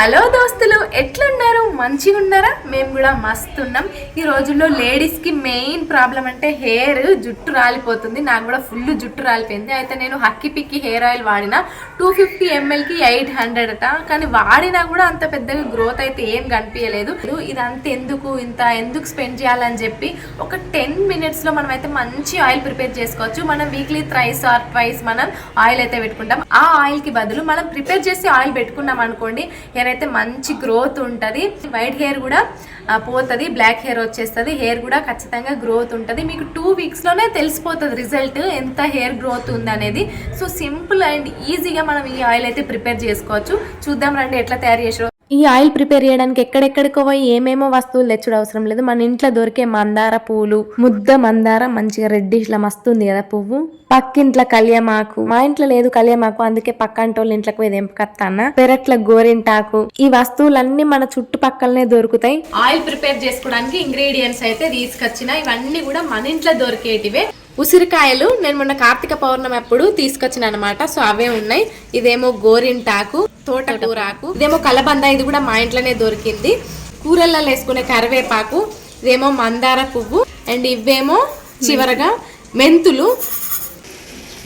Hello దోస్తులు ఎట్లున్నారు మంచిగా ఉన్నారా? మేము కూడా మస్తు ఉన్నాం. ఈ రోజుల్లో లేడీస్కి మెయిన్ ప్రాబ్లం అంటే హెయిర్ జుట్టు రాలిపోతుంది. నాకు కూడా ఫుల్ జుట్టు రాలిపోయింది. అయితే నేను హక్కి పిక్కి హెయిర్ ఆయిల్ వాడిన. టూ ఫిఫ్టీ ఎంఎల్కి ఎయిట్ హండ్రెడ్ అట కానీ వాడినా కూడా అంత పెద్దగా గ్రోత్ అయితే ఏం కనిపించలేదు. ఇదంతా ఎందుకు? ఇంత ఎందుకు స్పెండ్ చేయాలని చెప్పి ఒక టెన్ మినిట్స్లో మనం అయితే మంచి ఆయిల్ ప్రిపేర్ చేసుకోవచ్చు. మనం వీక్లీ థ్రైస్ ఆర్ ట్వైస్ మనం ఆయిల్ అయితే పెట్టుకుంటాం. ఆ ఆయిల్కి బదులు మనం ప్రిపేర్ చేసి ఆయిల్ పెట్టుకున్నాం అనుకోండి ఏదైతే అయితే మంచి గ్రోత్ ఉంటుంది. వైట్ హెయిర్ కూడా పోతుంది. బ్లాక్ హెయిర్ వచ్చేస్తుంది. హెయిర్ కూడా ఖచ్చితంగా గ్రోత్ ఉంటుంది. మీకు టూ వీక్స్లోనే తెలిసిపోతుంది రిజల్ట్ ఎంత హెయిర్ గ్రోత్ ఉందనేది. సో సింపుల్ అండ్ ఈజీగా మనం ఈ ఆయిల్ అయితే ప్రిపేర్ చేసుకోవచ్చు. చూద్దాం రండి ఎట్లా తయారు చేసారో ఈ ఆయిల్ ప్రిపేర్ చేయడానికి ఎక్కడెక్కడికో పోయి ఏమేమో వస్తువులు తెచ్చుడు అవసరం లేదు. మన ఇంట్లో దొరికే మందార పూలు ముద్ద మందార మంచిగా రెడ్డిష్ లా కదా పువ్వు. పక్కింట్లో కలియమాకు మా ఇంట్లో లేదు కలియమాకు అందుకే పక్కంటోళ్ళ ఇంట్లోకి పోయి తెంపకత్తాన పెరట్ల గోరింటాకు ఈ వస్తువులన్నీ మన చుట్టుపక్కలనే దొరుకుతాయి. ఆయిల్ ప్రిపేర్ చేసుకోవడానికి ఇంగ్రీడియంట్స్ అయితే తీసుకొచ్చిన ఇవన్నీ కూడా మన ఇంట్లో దొరికేటివే. ఉసిరికాయలు నేను మొన్న కార్తీక పౌర్ణమి అప్పుడు తీసుకొచ్చిన అనమాట సో అవే ఉన్నాయి. ఇదేమో గోరింటాకు తోటకూరాకు ఇదేమో కలబంద ఇది కూడా మా ఇంట్లోనే దొరికింది. కూరల్లో వేసుకునే కరివేపాకు ఇదేమో మందార పువ్వు అండ్ ఇవేమో చివరగా మెంతులు.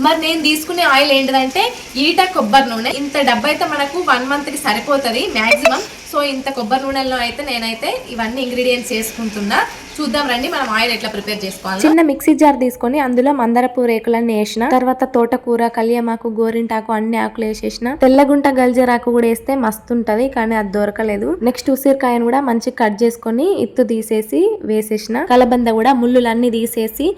మరి నేను తీసుకునే ఆయిల్ ఏంటిదంటే ఈట కొబ్బరి నూనె. ఇంత డబ్బు అయితే మనకు వన్ మంత్కి సరిపోతుంది మాక్సిమం. సో ఇంత కొబ్బరి నూనెలో అయితే నేనైతే ఇవన్నీ ఇంగ్రీడియంట్స్ చేసుకుంటున్నా. చూద్దాం రండి మనం ఆయిల్ ఎట్లా ప్రిపేర్ చేసుకోవాలి. చిన్న మిక్సీ జార్ తీసుకొని అందులో మందరపు రేకులన్నీ వేసిన తర్వాత తోటకూర కలియమాకు గోరింటాకు అన్ని ఆకులు వేసేసిన తెల్లగుంట గల్జరాకు కూడా వేస్తే మస్తు ఉంటది కానీ అది దొరకలేదు. నెక్స్ట్ ఉసిరికాయను కూడా మంచి కట్ చేసుకొని ఇత్తు తీసేసి వేసేసిన కలబంద కూడా ముళ్ళులన్నీ తీసేసి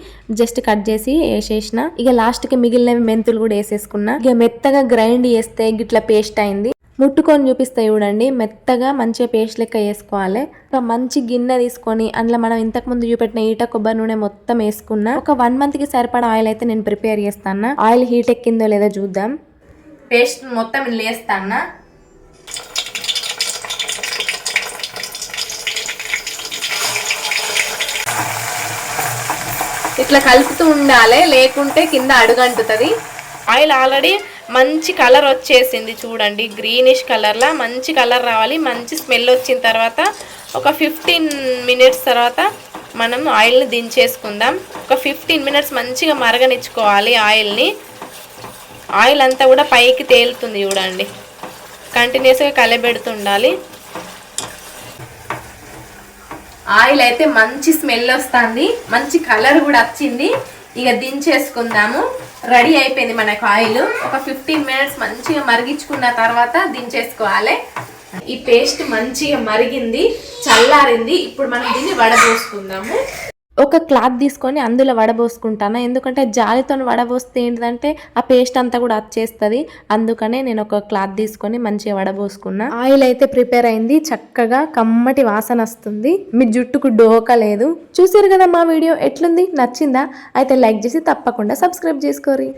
జస్ట్ కట్ చేసి వేసేసిన. ఇక లాస్ట్కి మిగిలినవి మెంతులు కూడా వేసేసుకున్నా. ఇక మెత్తగా గ్రైండ్ చేస్తే గిట్ల పేస్ట్ అయింది. ముట్టుకొని చూపిస్తే చూడండి. మెత్తగా మంచిగా పేస్ట్ లెక్క వేసుకోవాలి. ఒక మంచి గిన్నె తీసుకొని అందులో మనం ఇంతకు ముందు చూపెట్టిన ఈట కొబ్బరి నూనె మొత్తం వేసుకున్నా ఒక వన్ మంత్కి సరిపడా ఆయిల్ అయితే నేను ప్రిపేర్ చేస్తాను. ఆయిల్ హీట్ ఎక్కిందో లేదో చూద్దాం. పేస్ట్ మొత్తం లేస్తానా ఇట్లా కలుపుతూ ఉండాలి. లేకుంటే కింద అడుగంటుతుంది. ఆయిల్ ఆల్రెడీ మంచి కలర్ వచ్చేసింది చూడండి. గ్రీనిష్ కలర్లా మంచి కలర్ రావాలి. మంచి స్మెల్ వచ్చిన తర్వాత ఒక ఫిఫ్టీన్ మినిట్స్ తర్వాత మనం ఆయిల్ని దించేసుకుందాం. ఒక ఫిఫ్టీన్ మినిట్స్ మంచిగా మరగనిచ్చుకోవాలి ఆయిల్ని. ఆయిల్ అంతా కూడా పైకి తేలుతుంది చూడండి. కంటిన్యూస్గా కలబెడుతుండాలి. ఆయిల్ అయితే మంచి స్మెల్ వస్తుంది. మంచి కలర్ కూడా వచ్చింది. ఇక దించేసుకుందాము. రెడీ అయిపోయింది మనకు ఆయిల్. ఒక ఫిఫ్టీన్ మినిట్స్ మంచిగా మరిగించుకున్న తర్వాత దించేసుకోవాలి. ఈ పేస్ట్ మంచిగా మరిగింది చల్లారింది. ఇప్పుడు మనం దీన్ని వడబోసుకుందాము. ఒక క్లాత్ తీసుకొని అందులో వడబోసుకుంటాను? ఎందుకంటే జాలితో వడబోస్తే ఏంటంటే ఆ పేస్ట్ అంతా కూడా వచ్చేస్తుంది అందుకనే నేను ఒక క్లాత్ తీసుకొని మంచిగా వడబోసుకున్నా. ఆయిల్ అయితే ప్రిపేర్ అయింది. చక్కగా కమ్మటి వాసన వస్తుంది. మీ జుట్టుకు డోక లేదు. చూసారు కదా మా వీడియో? ఎట్లుంది? నచ్చిందా? అయితే లైక్ చేసి తప్పకుండా సబ్స్క్రైబ్ చేసుకోరి.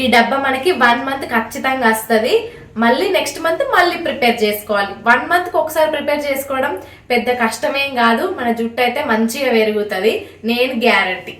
ఈ డబ్బా మనకి వన్ మంత్ ఖచ్చితంగా వస్తుంది. మళ్ళీ నెక్స్ట్ మంత్ మళ్ళీ ప్రిపేర్ చేసుకోవాలి. వన్ మంత్కి ఒకసారి ప్రిపేర్ చేసుకోవడం పెద్ద కష్టమేం కాదు. మన జుట్టు అయితే మంచిగా పెరుగుతుంది. నేను గ్యారంటీ